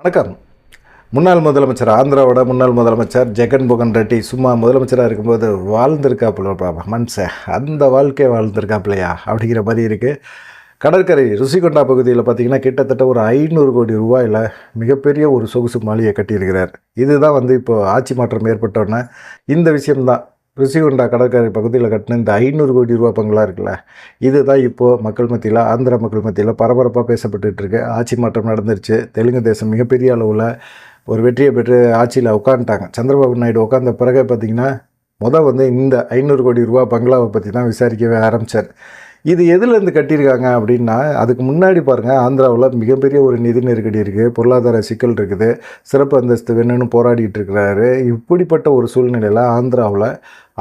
வணக்கம். முன்னாள் முதலமைச்சர் ஆந்திராவோட முன்னாள் முதலமைச்சர் ஜெகன் மோகன் ரெட்டி சும்மா முதலமைச்சராக இருக்கும்போது வாழ்ந்திருக்காப்புல பாப்பா அந்த வாழ்க்கை வாழ்ந்திருக்காப்புலையா அப்படிங்கிற மாதிரி இருக்குது கடற்கரை ருசிகொண்டா பகுதியில் பார்த்தீங்கன்னா கிட்டத்தட்ட ஒரு ஐநூறு கோடி ரூபாயில் மிகப்பெரிய ஒரு சொகுசு மாளிகை கட்டியிருக்கிறார். இதுதான் வந்து இப்போ ஆட்சி மாற்றம் ஏற்பட்டோன்னே இந்த விஷயம்தான். ருசிகொண்டா கடற்கரை பகுதியில் கட்டின இந்த ஐநூறு கோடி ரூபா பங்களா இருக்குல்ல இதுதான் இப்போது மக்கள் மத்தியில் ஆந்திரா மக்கள் மத்தியில் பரபரப்பாக பேசப்பட்டுட்டு இருக்கு ஆட்சி மாற்றம் நடந்துருச்சு. தெலுங்கு தேசம் மிகப்பெரிய அளவில் ஒரு வெற்றியை பெற்று ஆட்சியில் உட்காந்துட்டாங்க சந்திரபாபு நாயுடு உட்காந்த பிறகு பார்த்திங்கன்னா முதல் வந்து இந்த ஐநூறு கோடி ரூபா பங்களாவை பற்றி தான் விசாரிக்கவே ஆரம்பித்தார் இது எதுலேருந்து கட்டியிருக்காங்க அப்படின்னா அதுக்கு முன்னாடி பாருங்கள் ஆந்திராவில் மிகப்பெரிய ஒரு நிதி நெருக்கடி இருக்குது பொருளாதார சிக்கல் இருக்குது சிறப்பு அந்தஸ்து வேணும்னு போராடிட்டு இருக்கிறாரு. இப்படிப்பட்ட ஒரு சூழ்நிலையில் ஆந்திராவில்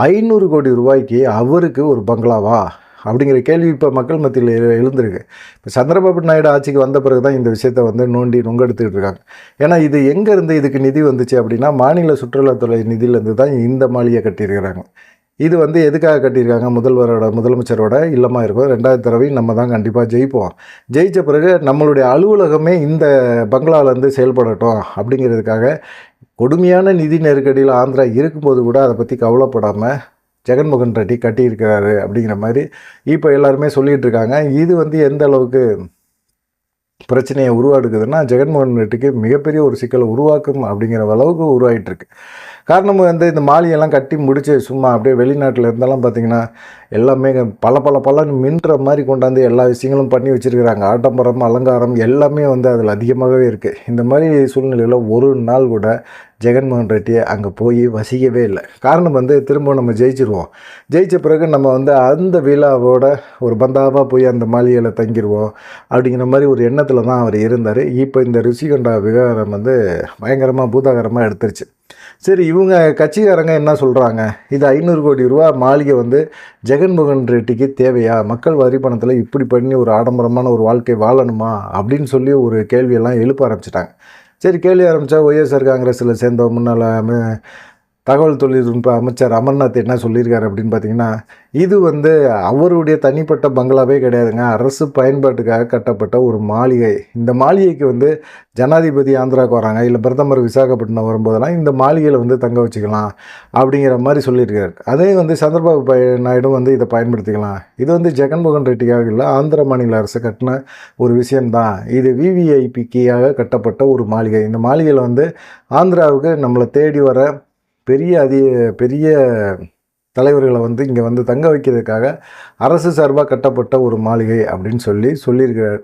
ஐநூறு கோடி ரூபாய்க்கு அவருக்கு ஒரு பங்களாவா? அப்படிங்கிற கேள்வி இப்போ மக்கள் மத்தியில் எழுந்திருக்கு. இப்போ சந்திரபாபு நாயுடு ஆட்சிக்கு வந்த பிறகு தான் இந்த விஷயத்தை வந்து நோண்டி நுங்கெடுத்துக்கிட்டு இருக்காங்க. ஏன்னா இது எங்கேருந்து இதுக்கு நிதி வந்துச்சு அப்படின்னா மாநில சுற்றுலாத்துறை நிதியிலேருந்து தான் இந்த மாளிகை கட்டியிருக்கிறாங்க. இது வந்து எதுக்காக கட்டியிருக்காங்க? முதல்வரோட முதலமைச்சரோட இல்லமாக இருக்கும். ரெண்டாவது தடவையும் நம்ம தான் கண்டிப்பாக ஜெயிப்போம். ஜெயித்த பிறகு நம்மளுடைய அலுவலகமே இந்த பங்களாவிலேருந்து செயல்படட்டும் அப்படிங்கிறதுக்காக கொடுமையான நிதி நெருக்கடியில் ஆந்திரா இருக்கும்போது கூட அதை பற்றி கவலைப்படாமல் ஜெகன்மோகன் ரெட்டி கட்டியிருக்கிறாரு அப்படிங்கிற மாதிரி இப்போ எல்லாருமே சொல்லிகிட்டு இருக்காங்க. இது வந்து எந்த அளவுக்கு பிரச்சனையை உருவாடுக்குதுன்னா ஜெகன்மோகன் ரெட்டிக்கு மிகப்பெரிய ஒரு சிக்கலை உருவாக்கும் அப்படிங்கிற அளவுக்கு உருவாகிட்டு இருக்கு காரணம் வந்து இந்த மாளிகையெல்லாம் கட்டி முடிச்சு சும்மா அப்படியே வெளிநாட்டில் இருந்தாலும் பார்த்தீங்கன்னா எல்லாமே பல பல பலன்னு மின்ற மாதிரி கொண்டாந்து எல்லா விஷயங்களும் பண்ணி வச்சுருக்கிறாங்க. ஆடம்பரம் அலங்காரம் எல்லாமே வந்து அதில் அதிகமாகவே இருக்குது இந்த மாதிரி சூழ்நிலையில் ஒரு நாள் கூட ஜெகன்மோகன் ரெட்டி அங்கே போய் வசிக்கவே இல்லை. காரணம் வந்து திரும்ப நம்ம ஜெயிச்சிருவோம். ஜெயித்த பிறகு நம்ம வந்து அந்த விழாவோட ஒரு பந்தாவாக போய் அந்த மாளிகையில் தங்கிடுவோம் அப்படிங்கிற மாதிரி ஒரு எண்ணத்தில் தான் அவர் இருந்தார். இப்போ இந்த ருசிகொண்டா விவகாரம் வந்து பயங்கரமாக பூதாகரமாக எடுத்துருச்சு. சரி இவங்க கட்சிக்காரங்க என்ன சொல்கிறாங்க இது ஐநூறு கோடி ரூபா மாளிகை வந்து ஜெகன்மோகன் ரெட்டிக்கு தேவையா? மக்கள் வரி பணத்தில் இப்படி பண்ணி ஒரு ஆடம்பரமான ஒரு வாழ்க்கை வாழணுமா? அப்படின்னு சொல்லி ஒரு கேள்வியெல்லாம் எழுப்ப ஆரம்பிச்சிட்டாங்க. சரி கேள்வி ஆரம்பித்தா ஒய்எஸ்ஆர் காங்கிரஸில் சேர்ந்த முன்னாள் தகவல் தொழில்நுட்ப அமைச்சர் அமர்நாத் என்ன சொல்லியிருக்காரு அப்படின்னு பார்த்தீங்கன்னா இது வந்து அவருடைய தனிப்பட்ட பங்களாவே கிடையாதுங்க. அரசு பயன்பாட்டுக்காக கட்டப்பட்ட ஒரு மாளிகை. இந்த மாளிகைக்கு வந்து ஜனாதிபதி ஆந்திராவுக்கு வராங்க. இல்லை பிரதமர் விசாகப்பட்டினம் வரும்போதெல்லாம் இந்த மாளிகையில் வந்து தங்க வச்சுக்கலாம் அப்படிங்கிற மாதிரி சொல்லியிருக்காரு. அதே வந்து சந்திரபாபு பய நாயுடு வந்து இதை பயன்படுத்திக்கலாம். இது வந்து ஜெகன்மோகன் ரெட்டிக்காக இல்லை ஆந்திர மாநில அரசு கட்டின ஒரு விஷயம்தான். இது விவிஐபிக்காக கட்டப்பட்ட ஒரு மாளிகை. இந்த மாளிகையில் வந்து ஆந்திராவுக்கு நம்மளை தேடி வர பெரிய அதி பெரிய தலைவர்களை வந்து இங்கே வந்து தங்க வைக்கிறதுக்காக அரசு சார்பாக கட்டப்பட்ட ஒரு மாளிகை அப்படின்னு சொல்லி சொல்லியிருக்கிறார்.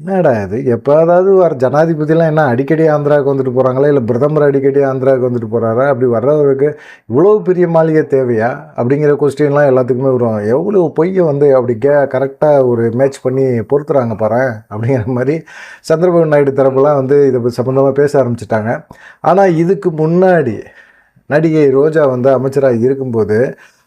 என்னடா இது? எப்போதாவது வர ஜனாதிபதிலாம் என்ன அடிக்கடி ஆந்திராவுக்கு வந்துட்டு போகிறாங்களா இல்லை பிரதமர் அடிக்கடி ஆந்திராவுக்கு வந்துட்டு போகிறாரா அப்படி வர்றவருக்கு இவ்வளோ பெரிய மாளிகை தேவையா? அப்படிங்கிற கொஸ்டின்லாம் எல்லாத்துக்குமே வரும். எவ்வளோ பொய்யை வந்து அப்படி கே கரெக்டாக ஒரு மேட்ச் பண்ணி பொறுத்துறாங்க பாரு அப்படிங்கிற மாதிரி சந்திரபாபு நாயுடு தரப்புலாம் வந்து இதை சம்மந்தமாக பேச ஆரம்பிச்சிட்டாங்க. ஆனால் இதுக்கு முன்னாடி நடிகை ரோஜா வந்து அமைச்சராக இருக்கும்போது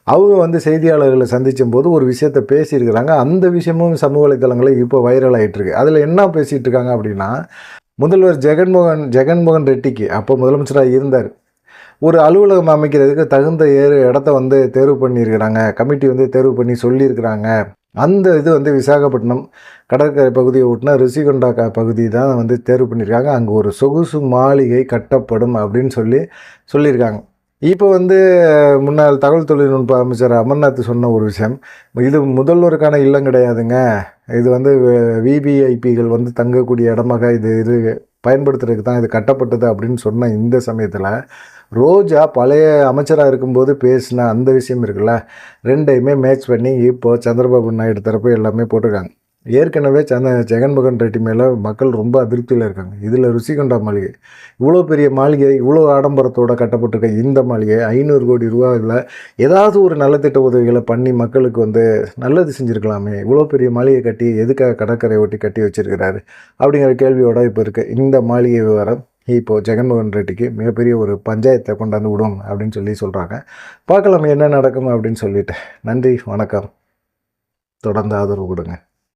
அவங்க வந்து செய்தியாளர்களை சந்திச்சும் போது ஒரு விஷயத்தை பேசியிருக்கிறாங்க. அந்த விஷயமும் சமூக வலைத்தளங்களில் இப்போ வைரல் ஆகிட்டுருக்கு அதில் என்ன பேசிகிட்டு இருக்காங்க அப்படின்னா முதல்வர் ஜெகன்மோகன் ஜெகன்மோகன் ரெட்டிக்கு அப்போ முதலமைச்சராக இருந்தார். ஒரு அலுவலகம் அமைக்கிறதுக்கு தகுந்த ஏறு இடத்த வந்து தேர்வு பண்ணியிருக்கிறாங்க. கமிட்டி வந்து தேர்வு பண்ணி சொல்லியிருக்கிறாங்க. அந்த இது வந்து விசாகப்பட்டினம் கடற்கரை பகுதியை ஒட்டின ரிஷிகொண்டா க பகுதி தான் வந்து தேர்வு பண்ணியிருக்காங்க. அங்கே ஒரு சொகுசு மாளிகை கட்டப்படும் அப்படின்னு சொல்லி சொல்லியிருக்காங்க. இப்போ வந்து முன்னாள் தகவல் தொழில்நுட்ப அமைச்சர் அமர்நாத் சொன்ன ஒரு விஷயம். இது முதல்வருக்கான இல்லம் கிடையாதுங்க. இது வந்து விபிஐபிகள் வந்து தங்கக்கூடிய இடமாக இது இது பயன்படுத்துறதுக்கு தான் இது கட்டப்பட்டது அப்படின்னு சொன்ன இந்த சமயத்தில் ரோஜா பழைய அமைச்சராக இருக்கும்போது பேசின அந்த விஷயம் இருக்குல்ல. ரெண்டையுமே மேட்ச் பண்ணி இப்போ சந்திரபாபு நாயுடு தரப்பு எல்லாமே போட்டிருக்காங்க. ஏற்கனவே சந்த ஜெகன்மோகன் ரெட்டி மேலே மக்கள் ரொம்ப அதிருப்தியில் இருக்காங்க. இதில் ருசிகொண்டா மாளிகை. இவ்வளோ பெரிய மாளிகை இவ்வளோ ஆடம்பரத்தோட கட்டப்பட்டிருக்க இந்த மாளிகை ஐநூறு கோடி ரூபாயில் ஏதாவது ஒரு நலத்திட்ட உதவிகளை பண்ணி மக்களுக்கு வந்து நல்லது செஞ்சுருக்கலாமே. இவ்வளோ பெரிய மாளிகை கட்டி எதுக்காக கடற்கரை ஒட்டி கட்டி வச்சிருக்கிறாரு அப்படிங்கிற கேள்வியோட இப்போ இருக்குது இந்த மாளிகை விவரம் இப்போது ஜெகன்மோகன் ரெட்டிக்கு மிகப்பெரிய ஒரு பஞ்சாயத்தை கொண்டாந்து விடும் அப்படின்னு சொல்லி சொல்கிறாங்க பார்க்கலாம் என்ன நடக்கும் அப்படின்னு சொல்லிட்டு. நன்றி வணக்கம். தொடர்ந்து ஆதரவு கொடுங்க.